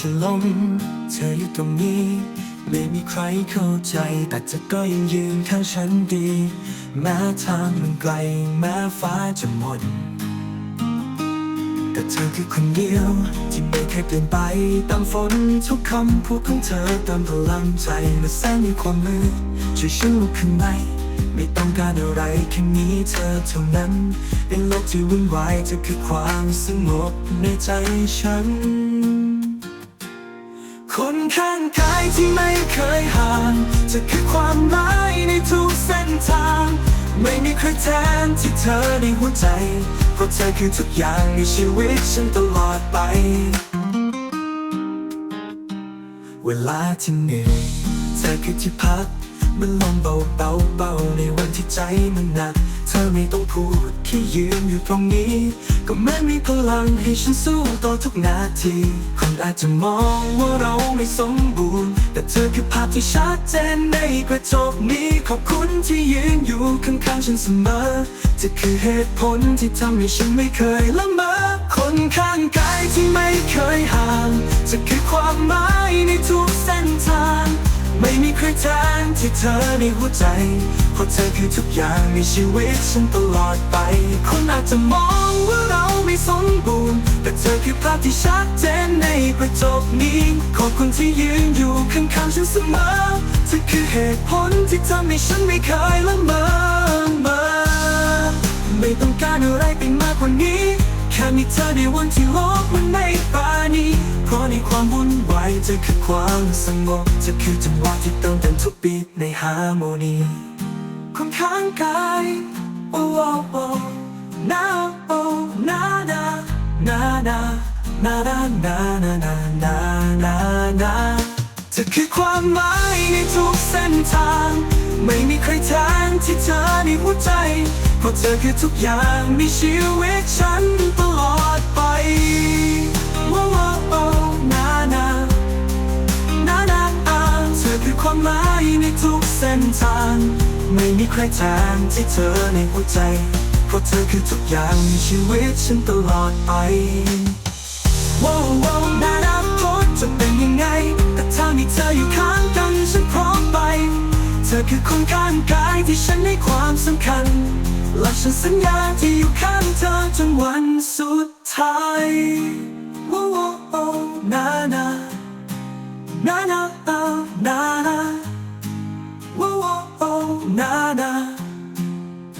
ถล่มเธออยู่ตรงนี้ ไม่มีใครเข้าใจ แต่เธอก็ยังยืนข้างฉันดี แม้ทางมันไกล แม้ฟ้าจะหมด แต่เธอคือคนเดียว ที่ไม่เคยเปลี่ยนไป ตามฝนทุกคำพูดของเธอเติมพลังใจและแสงในความมืดช่วยฉันลุกขึ้นไหมไม่ต้องการอะไรแค่นี้เธอเท่านั้น เป็นโลกที่วุ่นวายเธอคือความสงบในใจฉัน คนข้างกายที่ไม่เคยห่างจะคือความหมายในทุกเส้นทาง ไม่มีใครแทนที่เธอในหัวใจ เพราะเธอคือทุกอย่างในชีวิตฉันตลอดไป เวลาที่เหนื่อยเธอคือที่พัก มันลมเบาเบาเบาในวันที่ใจมันหนัก เธอไม่ต้องพูดแค่ยืนอยู่ตรงนี้ ก็แม้มีพลังให้ฉันสู้ต่อทุกนาทีคนอาจจะมองว่าเราไม่สมบูรณ์ แต่เธอคือภาพที่ชัดเจนในกระจกนี้ขอบคุณที่ยืนอยู่ข้างๆฉันเสมอเธอคือเหตุผลที่ทำให้ฉันไม่เคยละเมอคนข้างกายที่ไม่เคยห่างจะคือความหมายในทุกเส้นทาง ไม่มีใครแทนที่เธอในหัวใจ เพราะเธอคือทุกอย่างในชีวิตฉันตลอดไป คนอาจจะมองว่าเราไม่สมบูรณ์ แต่เธอคือภาพที่ชัดเจนในกระจกนี้ ขอบคุณที่ยืนอยู่ข้างๆฉันเสมอเธอคือเหตุผลที่ทำให้ฉันไม่เคยละเมอเมอไม่ต้องการอะไรไปมากกว่านี้ แค่มีเธอในวันที่โลกมันไม่ปาณีเพราะในความวุ่นวายเธอคือความสงบเธอคือจังหวะที่เติมเต็มทุกปีในฮาร์โมนีคนข้างกายโอ้โอ้โอ้นาโอ้นานานานานานานานานานานานาเธอคือความหมายในทุกเส้นทาง ไม่มีใครแทนที่เธอในหัวใจ เพราะเธอคือทุกอย่างในชีวิตฉัน ความหมายในทุกเส้นทาง ไม่มีใครแทนที่เธอในหัวใจ เพราะเธอคือทุกอย่างในชีวิตฉันตลอดไปว้าวว้าวนานาโพสจะเป็นยังไง แต่ถ้ามีเธออยู่ข้างกันฉันพร้อมไป เธอคือคนข้างกายที่ฉันให้ความสำคัญและฉันสัญญาที่อยู่ข้างเธอจนวันสุดท้ายว้าวว้าวว้าวนานานานา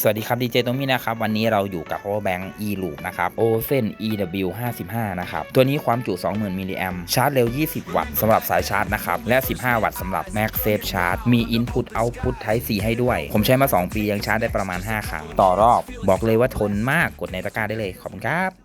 สวัสดีครับดีเจตองมี่นะครับ วันนี้เราอยู่กับ power bank e loop นะครับ ozen ew 55นะครับ ตัวนี้ความจุ 20,000 มิลลิแอมชาร์จเร็ว 20 วัตต์สำหรับสายชาร์จนะครับ และ 15 วัตต์สำหรับ Max Safe Charge มี Input Output Type C ให้ด้วย ผมใช้มา 2 ปียังชาร์จได้ประมาณ 5 ครั้ง ต่อรอบ บอกเลยว่าทนมากกดในตะกร้าได้เลย ขอบคุณครับ